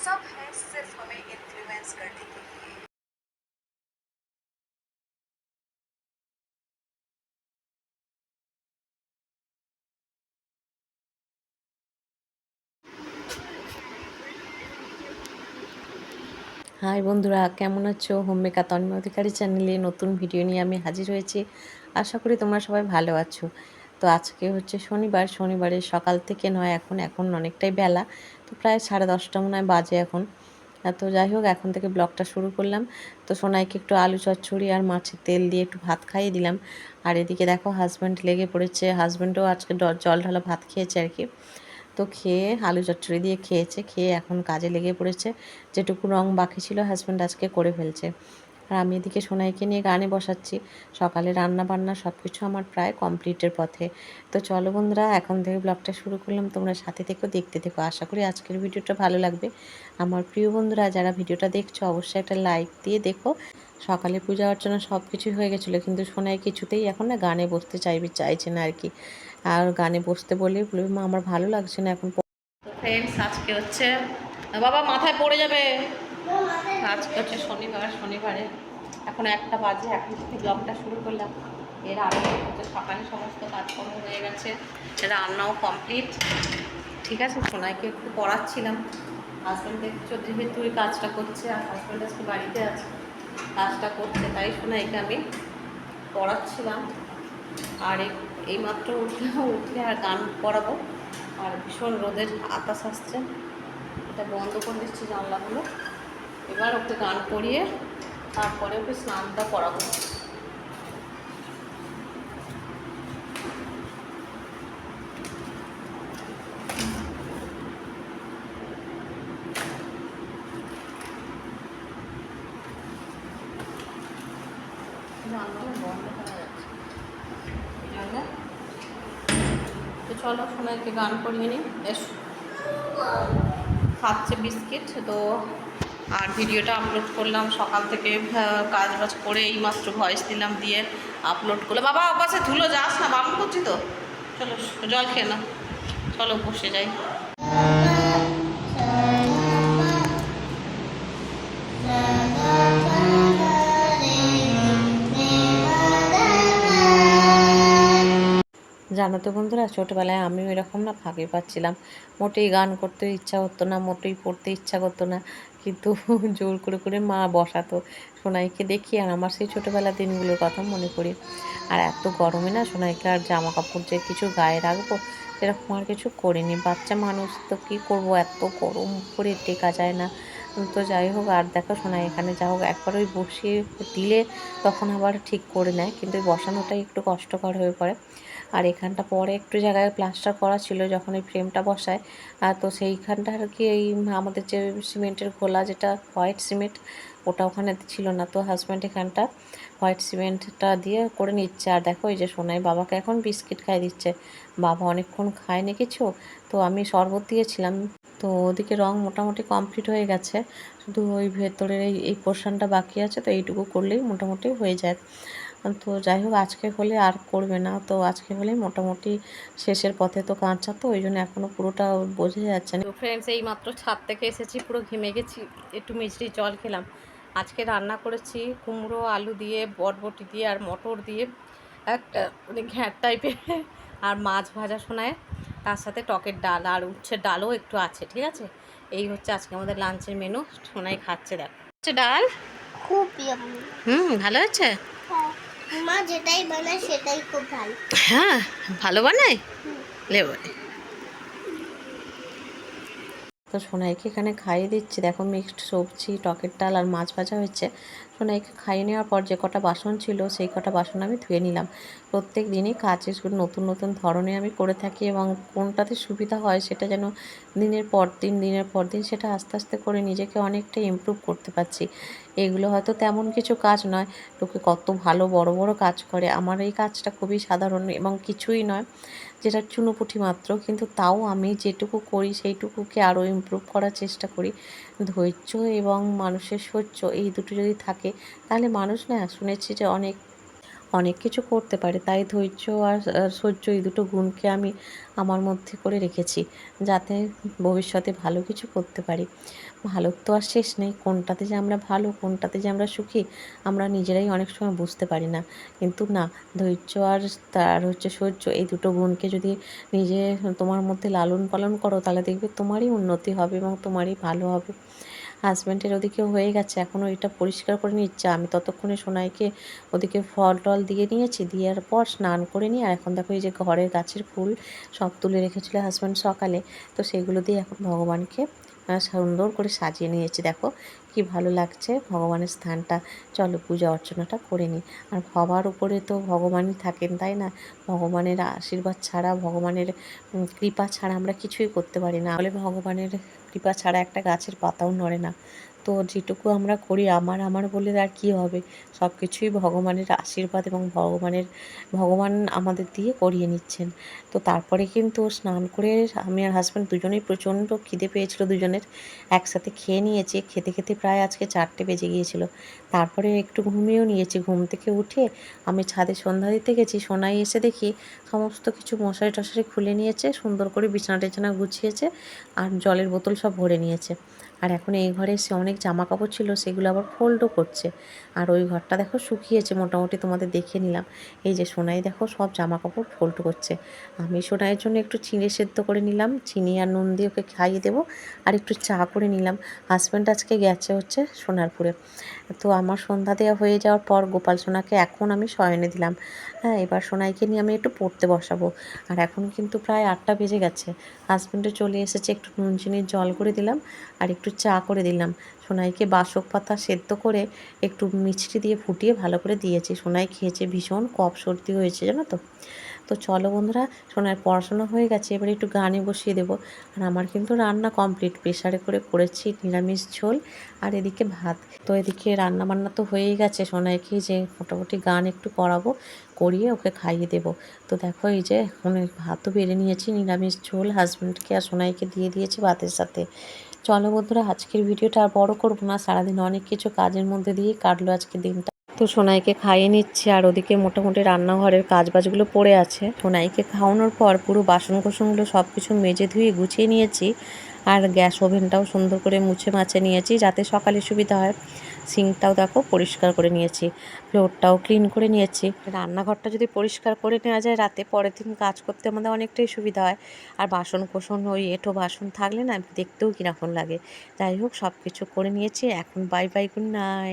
सब है सिर्फ हमें इन्फ्लुएंस करने के लिए হাই বন্ধুরা কেমন আছো হোম মেকার তন্ময় অধিকারী চ্যানেলে নতুন ভিডিও নিয়ে আমি হাজির হয়েছি আশা করি তোমরা সবাই ভালো আছো তো আজকে হচ্ছে শনিবার শনিবারের সকাল থেকে নয়, এখন এখন অনেকটাই বেলা। তো প্রায় সাড়ে দশটা মনে হয় বাজে এখন। তো যাই হোক, এখন থেকে ব্লগটা শুরু করলাম। তো সোনাইকে একটু আলু চচ্চড়ি আর মাছের তেল দিয়ে একটু ভাত খাইয়ে দিলাম। আর এদিকে দেখো হাজব্যান্ড লেগে পড়েছে। হাজব্যান্ডও আজকে জল ঢালা ভাত খেয়েছে আর কি। তো খেয়ে, আলু চচ্চড়ি দিয়ে খেয়েছে। খেয়ে এখন কাজে লেগে পড়েছে। যেটুকু রং বাকি ছিল হাজব্যান্ড আজকে করে ফেলছে। আর আমি এদিকে সোনাইকে নিয়ে গানে বসাচ্ছি। সকালে রান্না বান্না সব কিছু আমার প্রায় কমপ্লিটের পথে। তো চলো বন্ধুরা, এখন থেকে ব্লগটা শুরু করলাম। তোমরা সাথে থেকেও দেখতে থেকো। আশা করি আজকের ভিডিওটা ভালো লাগবে। আমার প্রিয় বন্ধুরা, যারা ভিডিওটা দেখছ, অবশ্যই একটা লাইক দিয়ে দেখো। সকালে পূজা অর্চনা সব কিছুই হয়ে গেছিল, কিন্তু সোনাই কিছুতেই এখন না গানে বসতে চাইবে, চাইছে না আর কি। আর গানে বসতে বলে আমার ভালো লাগছে না এখন। ফ্রেন্ডস আজকে হচ্ছে, বাবা মাথায় পড়ে যাবে। আজকে হচ্ছে শনিবার, শনিবারে এখন একটা বাজে, এখন থেকে ব্লগটা শুরু করলাম। এর আগে হচ্ছে সকালে সমস্ত কাজকর্ম হয়ে গেছে রান্নাও কমপ্লিট ঠিক আছে, সোনাইকে একটু পড়াচ্ছিলাম। হাজব্যান্ড দেখছ যেহেতু এই কাজটা করছে, আর হাজব্যান্ড আজকে বাড়িতে আছে, কাজটা করছে, তাই সোনাইকে আমি পড়াচ্ছিলাম। আর এই- এইমাত্র উঠলাম উঠলে আর গান পড়াবো। আর ভীষণ রোদের আকাশ আসছে, এটা বন্ধ করে দিচ্ছি জানলাগুলো। এবার ওকে গান পরিয়ে তারপরে ওকে স্নানটা করাবো। তো চলো সোনাইকে গান করিয়ে নিই। বেশ। খাচ্ছে বিস্কিট, তো আর ভিডিওটা আপলোড করলাম, সকাল থেকে কাজ বাজ করে এই মাত্র ভয়েস দিলাম দিয়ে আপলোড করলে বাবা, ওপাশে ধুলো, যাস না বারণ করছি তো। চলো, জল খেয়ে না চলো, বসে যাই। জানো তো বন্ধুরা, ছোটোবেলায় আমিও এরকম না, ফাঁকে পাচ্ছিলাম। মোটেই গান করতে ইচ্ছা করতো না, মোটেই পড়তে ইচ্ছা করতো না। কিন্তু জোর করে করে মা বসাতো সোনাইকে দেখি আর আমার সেই ছোটোবেলার দিনগুলোর কথা মনে করি আর এত গরমে না সোনাইকে আর জামা কাপড় যে কিছু গায়ে রাখব সেরকম আর কিছু করিনি। বাচ্চা মানুষ তো কী করব? এত গরম করে টেকা যায় না। তো যাই হোক, আর দেখো সোনাই এখানে যা হোক, একবার ওই বসিয়ে দিলে তখন আবার ঠিক করে নেয়। কিন্তু ওই বসানোটাই একটু কষ্টকর হয়ে পড়ে। আর এখানটা পরে একটু জায়গায় প্লাস্টার করা ছিল যখন এই ফ্রেমটা বসায়। আর তো সেইখানটা আর কি এই আমাদের যে সিমেন্টের ঘোলা যেটা হোয়াইট সিমেন্ট ওটা ওখানে ছিল না। তো হাজব্যান্ড এখানটা হোয়াইট সিমেন্টটা দিয়ে করে নিচ্ছে। আর দেখো এই যে সোনাই বাবাকে এখন বিস্কিট খাইয়ে দিচ্ছে। বাবা অনেকক্ষণ খায়নি কিছু। তো আমি শরবত দিয়েছিলাম। তো ওদিকে রং মোটামুটি কমপ্লিট হয়ে গেছে। শুধু ওই ভেতরের এই এই পোর্শনটা বাকি আছে। তো এইটুকু করলেই মোটামুটি হয়ে যায়। তো যাই হোক আজকে হলে আর করবে না। তো আজকে হলে মোটামুটি শেষের পথে তো কাঁচা তো ওই জন্য এখনও পুরোটা বোঝা যাচ্ছে না। ফ্রেন্ডস এই মাত্র ছাদ থেকে এসেছি পুরো ঘেমে গেছি একটু মিষ্টি জল খেলাম। আজকে রান্না করেছি কুমড়ো আলু দিয়ে বটবটি দিয়ে আর মটর দিয়ে একটা মানে ঘ্যাঁট টাইপের আর মাছ ভাজা শোনায় তার সাথে টকের ডাল আর উচ্ছের ডালও একটু আছে ঠিক আছে? এই হচ্ছে আজকে আমাদের লাঞ্চের মেনু সোনাই খাচ্ছে দেখ। হচ্ছে ডাল? খুব হুম ভালো হ্যাঁ মা যেটাই বানায় সেটাই খুব ভালো। হ্যাঁ ভালো বানায়? লেবু তো সোনাইকে এখানে খাইয়ে দিচ্ছি। দেখো মিক্সড সবজি, টকের ডাল আর মাছ ভাজা হয়েছে। সোনাইকে খাইয়ে নেওয়ার পর যে কটা বাসন ছিল, সেই কটা বাসন আমি ধুয়ে নিলাম। প্রত্যেক দিনই কাজের নতুন নতুন ধরনের আমি করে থাকি এবং কোনটাতে সুবিধা হয় সেটা যেন দিনের পর দিন, দিনের পর দিন সেটা আস্তে আস্তে করে নিজেকে অনেকটা ইমপ্রুভ করতে পারছি। এগুলো হয়তো তেমন কিছু কাজ নয়। লোকে কত ভালো, বড় বড় কাজ করে। আমার এই কাজটা খুবই সাধারণ এবং কিছুই নয়। যেটা চুনোপুটি মাত্র, কিন্তু তাও আমি যেটুকু করি সেইটুকুকে আরও ইম্প্রুভ করার চেষ্টা করি। ধৈর্য এবং মানুষের সহ্য এই দুটো যদি থাকে, তাহলে মানুষ না শুনেছি যে অনেক অনেক কিছু করতে পারে। তাই ধৈর্য আর সহ্য এই দুটো গুণকে আমি আমার মধ্যে করে রেখেছি যাতে ভবিষ্যতে ভালো কিছু করতে পারি। ভালো তো আর শেষ নেই, কোনটাতে যে আমরা ভালো, কোনটাতে যে আমরা সুখী, আমরা নিজেরাই অনেক সময় বুঝতে পারি না। কিন্তু না, ধৈর্য আর তার হচ্ছে সহ্য এই দুটো গুণকে যদি নিজে তোমার মধ্যে লালন পালন করো, তাহলে দেখবে তোমারই উন্নতি হবে এবং তোমারই ভালো হবে। হাজব্যান্ডের ওদিকে হয়ে গেছে। এখনও এটা পরিষ্কার করে নিচ্ছে। আমি ততক্ষণে সোনাইকে ওদিকে ফল টল দিয়ে নিয়েছি। দেওয়ার পর স্নান করে নিয়ে, আর এখন দেখো এই যে ঘরের গাছের ফুল সব তুলে রেখেছিল হাজব্যান্ড সকালে। তো সেগুলো দিয়ে এখন ভগবানকে সুন্দর করে সাজিয়ে নিয়েছি। দেখো কি ভালো লাগছে ভগবানের স্থানটা। চলো পূজা অর্চনাটা করে নিই। আর সবার উপরে তো ভগবানই থাকেন, তাই না? ভগবানের আশীর্বাদ ছাড়া, ভগবানের কৃপা ছাড়া আমরা কিছুই করতে পারি না। বলে ভগবানের কৃপা ছাড়া একটা গাছের পাতাও নড়ে না। তো যেটুকু আমরা করি, আমার আমার বলে আর কি হবে? সব কিছুই ভগবানের আশীর্বাদ এবং ভগবানের, ভগবান আমাদের দিয়ে করিয়ে নিচ্ছেন। তো তারপরে কিন্তু স্নান করে আমি আর হাজব্যান্ড দুজনেই প্রচণ্ড খিদে পেয়েছিল দুজনের। একসাথে খেয়ে নিয়েছি, খেতে খেতে প্রায় আজকে চারটে বেজে গিয়েছিল। তারপরে একটু ঘুমিয়েও নিয়েছি, ঘুম থেকে উঠে আমি ছাদে সন্ধ্যা দিতে গেছি, সোনাই এসে দেখি সমস্ত কিছু মশারি টশারি খুলে নিয়েছে, সুন্দর করে বিছানা টিছানা গুছিয়েছে আর জলের বোতল সব ভরে নিয়েছে। আর এখন এই ঘরে এসে অনেক জামা কাপড় ছিল, সেগুলো আবার ফোল্ডও করছে। আর ওই ঘরটা দেখো শুকিয়েছে, মোটামুটি তোমাদের দেখে নিলাম। এই যে সোনাই দেখো সব জামা কাপড় ফোল্ড করছে। আমি সোনাইয়ের জন্য একটু চিড়ে সেদ্ধ করে নিলাম, চিনি আর নুন দিয়ে ওকে খাইয়ে দেবো আর একটু চা করে নিলাম। হাজব্যান্ড আজকে গেছে হচ্ছে সোনারপুরে। তো আমার সন্ধ্যা দেওয়া হয়ে যাওয়ার পর গোপাল সোনাকে এখন আমি শয়নে দিলাম। হ্যাঁ এবার সোনাইকে নিয়ে আমি একটু পড়তে বসাবো। আর এখন কিন্তু প্রায় আটটা বেজে গেছে। হাজব্যান্ডে চলে এসেছে, একটু নুন, চিনির জল করে দিলাম। আর একটু চা করে দিলাম। সোনাইকে বাসক পাতা সেদ্ধ করে একটু মিষ্টি দিয়ে ফুটিয়ে ভালো করে দিয়েছি। সোনাই খেয়েছে ভীষণ, কফ সর্দি হয়েছে, জানো তো? তো চলো বন্ধুরা সোনার পড়াশোনা হয়ে গেছে, এবার একটু গানে বসিয়ে দেবো। আর আমার কিন্তু রান্না কমপ্লিট প্রেশারে করে করেছি নিরামিষ ঝোল আর এদিকে ভাত। তো এদিকে রান্না বান্না তো হয়েই গেছে, সোনাইকে যে মোটামুটি গান একটু করাবো, করিয়ে ওকে খাইয়ে দেবো। তো দেখো এই যে এখন ভাতও বেড়ে নিয়েছি, নিরামিষ ঝোল হাজব্যান্ডকে আর সোনাইকে দিয়ে দিয়েছি ভাতের সাথে। চলো বন্ধুরা, আজকের ভিডিওটা আর বড় করব না। সারাদিন অনেক কিছু কাজের মধ্যে দিয়েই কাটলো আজকের দিনটা। তো সোনাইকে খাইয়ে নিচ্ছে, আর ওদিকে মোটামুটি রান্নাঘরের কাজ বাজগুলো পড়ে আছে। সোনাইকে খাওয়ানোর পর পুরো বাসন কোসনগুলো সব কিছু মেজে ধুয়ে গুছিয়ে নিয়েছি। আর গ্যাস ওভেনটাও সুন্দর করে মুছে মাছে নিয়েছি, যাতে সকালে সুবিধা হয়। সিঙ্কটাও দেখো পরিষ্কার করে নিয়েছি, ফ্লোরটাও ক্লিন করে নিয়েছি। রান্নাঘরটা যদি পরিষ্কার করে নেওয়া যায়, রাতে পরের দিন কাজ করতে আমাদের অনেকটাই সুবিধা হয়। আর বাসন কোসন ওই এঁটো বাসন থাকলে না দেখতেও কীরকম লাগে। যাই হোক সব কিছু করে নিয়েছি, এখন বাই বাই গুড নাইট